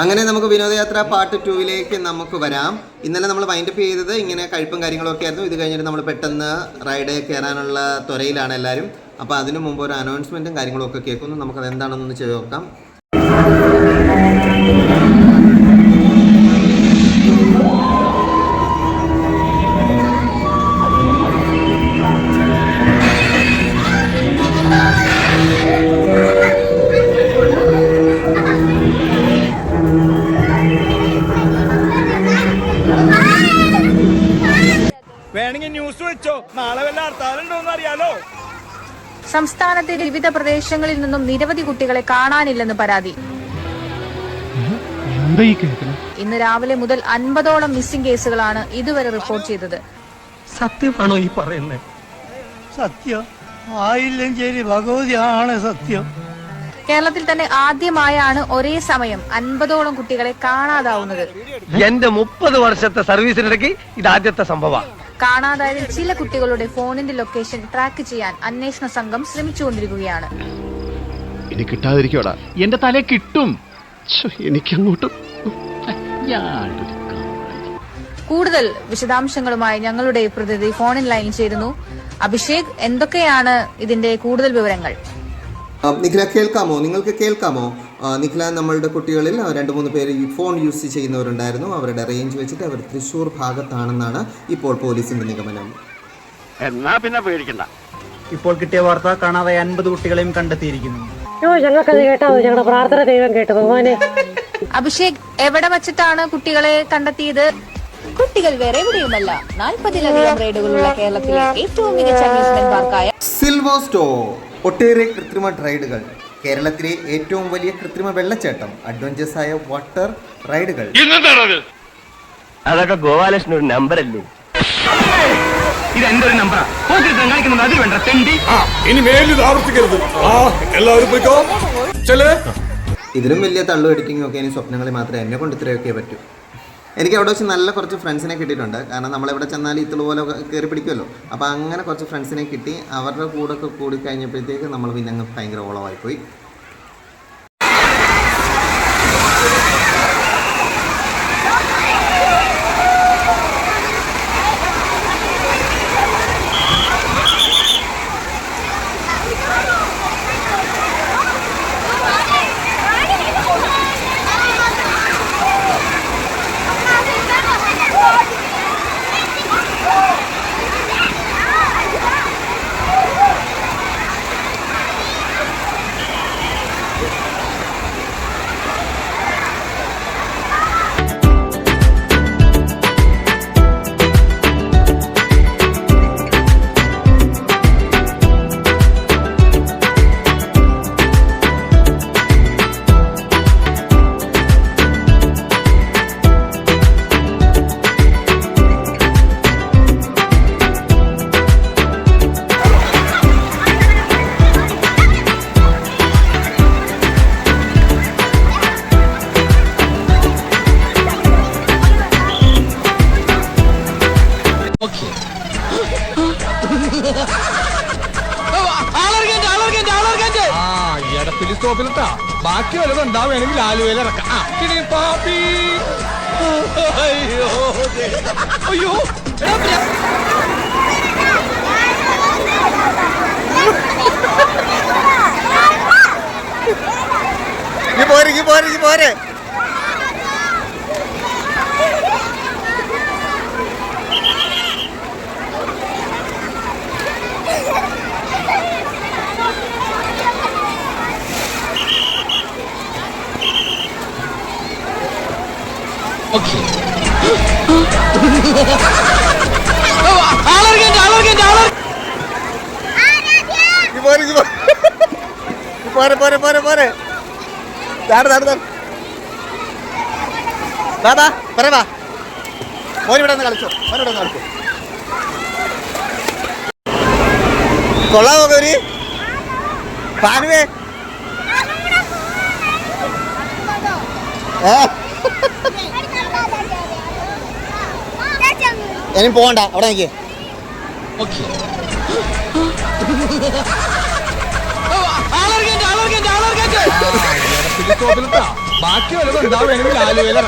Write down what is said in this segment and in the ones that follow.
അങ്ങനെ നമുക്ക് വിനോദയാത്ര പാർട്ട് ടൂവിലേക്ക് നമുക്ക് വരാം. ഇന്നലെ നമ്മൾ വൈൻഡപ്പ് ചെയ്തത് ഇങ്ങനെ കഴിപ്പും കാര്യങ്ങളൊക്കെ ആയിരുന്നു. ഇത് കഴിഞ്ഞിട്ട് നമ്മൾ പെട്ടെന്ന് റൈഡ് കയറാനുള്ള ത്വരയിലാണ് എല്ലാവരും അപ്പോൾ അതിനു മുമ്പ് ഒരു അനൗൺസ്മെന്റും കാര്യങ്ങളൊക്കെ കേൾക്കുന്നു. നമുക്കത് എന്താണെന്നൊന്ന് ചെയ്ത് നോക്കാം. വെച്ചോ. നാളെ വല്ല ഹർത്താലുണ്ടോന്ന് അറിയാലോ സംസ്ഥാനത്തെ വിവിധ പ്രദേശങ്ങളിൽ നിന്നും നിരവധി കുട്ടികളെ കാണാനില്ലെന്ന് പരാതി. ഇന്ന് രാവിലെ മുതൽ അൻപതോളം മിസ്സിംഗ് കേസുകളാണ് ഇതുവരെ റിപ്പോർട്ട് ചെയ്തത്. സത്യമാണോ ഈ പറയുന്നത് സത്യം. ആയില്ലെങ്കിൽ ഭഗവതിയാണ് സത്യം. കേരളത്തിൽ തന്നെ ആദ്യമായാണ് ഒരേ സമയം അൻപതോളം കുട്ടികളെ കാണാതാവുന്നത്. എന്റെ മുപ്പത് വർഷത്തെ സർവീസിനിടയ്ക്ക് ഇത് ആദ്യത്തെ സംഭവ കാണാതായതിൽ ചില കുട്ടികളുടെ ഫോണിന്റെ ലൊക്കേഷൻ ട്രാക്ക് ചെയ്യാൻ അന്വേഷണ സംഘം ശ്രമിച്ചുകൊണ്ടിരിക്കുകയാണ്. ഇനി കിട്ടാതിരിക്കോടാ എന്റെ തലേ കിട്ടും. എനിക്കങ്ങോട്ടും. കൂടുതൽ വിശദാംശങ്ങളുമായി ഞങ്ങളുടെ പ്രതിനിധി ഫോണിൻ ലൈനിൽ ചേരുന്നു. അഭിഷേക് എന്തൊക്കെയാണ് ഇതിന്റെ കൂടുതൽ വിവരങ്ങൾ? കേൾക്കാമോ? നിങ്ങൾക്ക് കേൾക്കാമോ? നിഖില നമ്മളുടെ കുട്ടികളിൽ രണ്ട് മൂന്ന് പേര് ഈ ഫോൺ യൂസ് ചെയ്യുന്നവരുണ്ടായിരുന്നു. അവരുടെ റേഞ്ച് വെച്ചിട്ട് അവർ തൃശ്ശൂർ ഭാഗത്താണെന്നാണ് ഇപ്പോൾ പോലീസിന്റെ നിഗമനം. എന്നാ പിന്നെ പേടിക്കണ്ട. ഇപ്പോൾ കിട്ടിയ വാർത്ത കാണാതെ അൻപത് കുട്ടികളെയും കണ്ടെത്തിയിരിക്കുന്നു. ഓ ഞങ്ങൾക്കത് കേട്ടാ ഞങ്ങളുടെ പ്രാർത്ഥന ദൈവം കേട്ടു ഭഗവാനെ. അഭിഷേക് എവിടെ വച്ചിട്ടാണ് കുട്ടികളെ കണ്ടെത്തിയത്? കുട്ടികൾ വേറെ എവിടെയുമല്ല. നാൽപ്പതിലധികം റൈഡുകളുള്ള കേരളത്തിലെ ഏറ്റവും മികച്ച അമ്യൂസ്മെന്റ് പാർക്കായ സിൽവർ സ്റ്റോ ഒട്ടേറെ കൃത്രിമ റൈഡുകൾ കേരളത്തിലെ ഏറ്റവും വലിയ കൃത്രിമ വെള്ളച്ചാട്ടം അഡ്വഞ്ചേഴ്സ് ആയ വാട്ടർ റൈഡുകൾ അതൊക്കെ ഗോപാലകൃഷ്ണൻ ഒരു നമ്പർ അല്ലേ? ഇത് എന്റെ ഒരു നമ്പറാ കാണിക്കുന്നത് അതിൽ വേണ്ട തെണ്ടി. ഇനി മേലിൽ ആവർത്തിക്കരുത്. ആ എല്ലാവരും പോയിക്കോ. ചെല്ലേ? ഇതിലും വലിയ തള്ളു എഡിറ്റിംഗും ഒക്കെ ഇനി സ്വപ്നങ്ങളിൽ മാത്രമേ എന്നെ കൊണ്ട് ഇത്രയൊക്കെ പറ്റൂ. എനിക്ക് അവിടെ വെച്ച് നല്ല കുറച്ച് ഫ്രണ്ട്സിനെ കിട്ടിയിട്ടുണ്ട്. കാരണം നമ്മളെവിടെ ചെന്നാൽ ഇത്തുള്ള പോലെ കയറി പിടിക്കുമല്ലോ. അപ്പോൾ അങ്ങനെ കുറച്ച് ഫ്രണ്ട്സിനെ കിട്ടി. അവരുടെ കൂടെ ഒക്കെ കൂടി കഴിഞ്ഞപ്പോഴത്തേക്ക് നമ്മൾ പിന്നെ അങ്ങ് ഭയങ്കര ഓളമായി സ്റ്റോപ്പിലിട്ടാ ബാക്കി വല്ലതും ഉണ്ടാവുകയാണെങ്കിൽ ആലുവയിൽ ഇറക്കാം. ആ, പാപ്പി. അയ്യോ ദേ. അയ്യോ. പോരെ പോരെ പോരെ. പോരെ പോരെ പോരെ പോരെ. താട് താട് താട് ദാദാ പറയാ മോൻ ഇവിടെ നിന്ന് കളിച്ചോ. മോൻ ഇവിടെ നിന്ന് കളിച്ചോ. കൊള്ളാമോ ഗൗരി? പാനുവേ? ഏ? ഇനി പോകണ്ട. അവിടെ നിൽക്കേ ബാക്കി വല്ലതും ഉണ്ടാവുകയാണെങ്കിൽ ആലുവയിൽ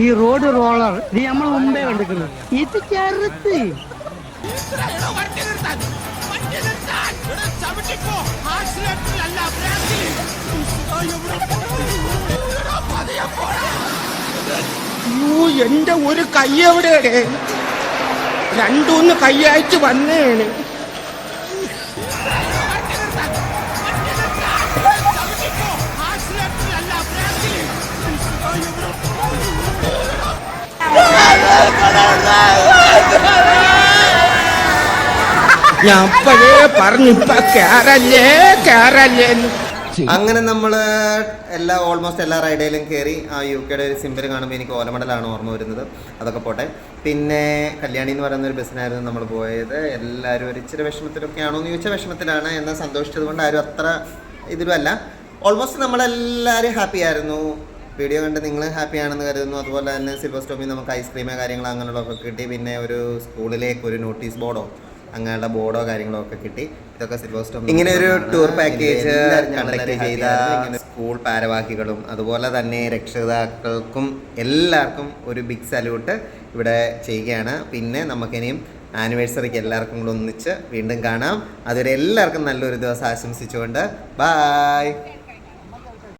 ഈ റോഡ് റോളർ ഇത് നമ്മൾ മുമ്പേ കണ്ടിട്ടുണ്ട്. ഇത് ചെറുത്ത് എന്റെ ഒരു കൈ എവിടെയാണ്? രണ്ടൂന്ന് കൈ അയച്ചു വന്നേണ് ഞാൻ പഴയ പറഞ്ഞു ഇപ്പൊ കേറല്ലേ കേറല്ലേ അങ്ങനെ നമ്മൾ എല്ലാ ഓൾമോസ്റ്റ് എല്ലാ റൈഡയിലും കയറി ആ യു കെയുടെ ഒരു സിമ്പിൾ കാണുമ്പോൾ എനിക്ക് ഓലമടലാണ് ഓർമ്മ വരുന്നത്. അതൊക്കെ പോട്ടെ. പിന്നെ കല്യാണി എന്ന് പറയുന്ന ഒരു ബസ്സിനായിരുന്നു നമ്മൾ പോയത്. എല്ലാവരും ഒരു ഇച്ചിരി വിഷമത്തിലൊക്കെ ആണോ എന്ന് ചോദിച്ച വിഷമത്തിലാണ്. എന്നാൽ സന്തോഷിച്ചത് കൊണ്ട് ആരും അത്ര ഇതിലുമല്ല ഓൾമോസ്റ്റ് നമ്മളെല്ലാവരും ഹാപ്പി ആയിരുന്നു. വീഡിയോ കണ്ട് നിങ്ങൾ ഹാപ്പി ആണെന്ന് കരുതുന്നു. അതുപോലെ തന്നെ സിൽവർ സ്റ്റോമിൽ നമുക്ക് ഐസ്ക്രീമോ കാര്യങ്ങളോ അങ്ങനെയുള്ളതൊക്കെ കിട്ടി. പിന്നെ ഒരു സ്കൂളിലേക്ക് ഒരു നോട്ടീസ് ബോർഡോ അങ്ങനെയുള്ള ബോർഡോ കാര്യങ്ങളോ ഒക്കെ കിട്ടി. ഇതൊക്കെ സിൽവർ സ്റ്റോൺ ഇങ്ങനെ ഒരു ടൂർ പാക്കേജ് കണ്ടക്ട് ചെയ്ത സ്കൂൾ ഭാരവാഹികളും അതുപോലെ തന്നെ രക്ഷിതാക്കൾക്കും എല്ലാവർക്കും ഒരു ബിഗ് സല്യൂട്ട് ഇവിടെ ചെയ്യുകയാണ്. പിന്നെ നമുക്കിനിയും ആനിവേഴ്സറിക്ക് എല്ലാവർക്കും കൂടെ ഒന്നിച്ച് വീണ്ടും കാണാം. അതുവരെ എല്ലാവർക്കും നല്ലൊരു ദിവസം ആശംസിച്ചുകൊണ്ട് ബായ്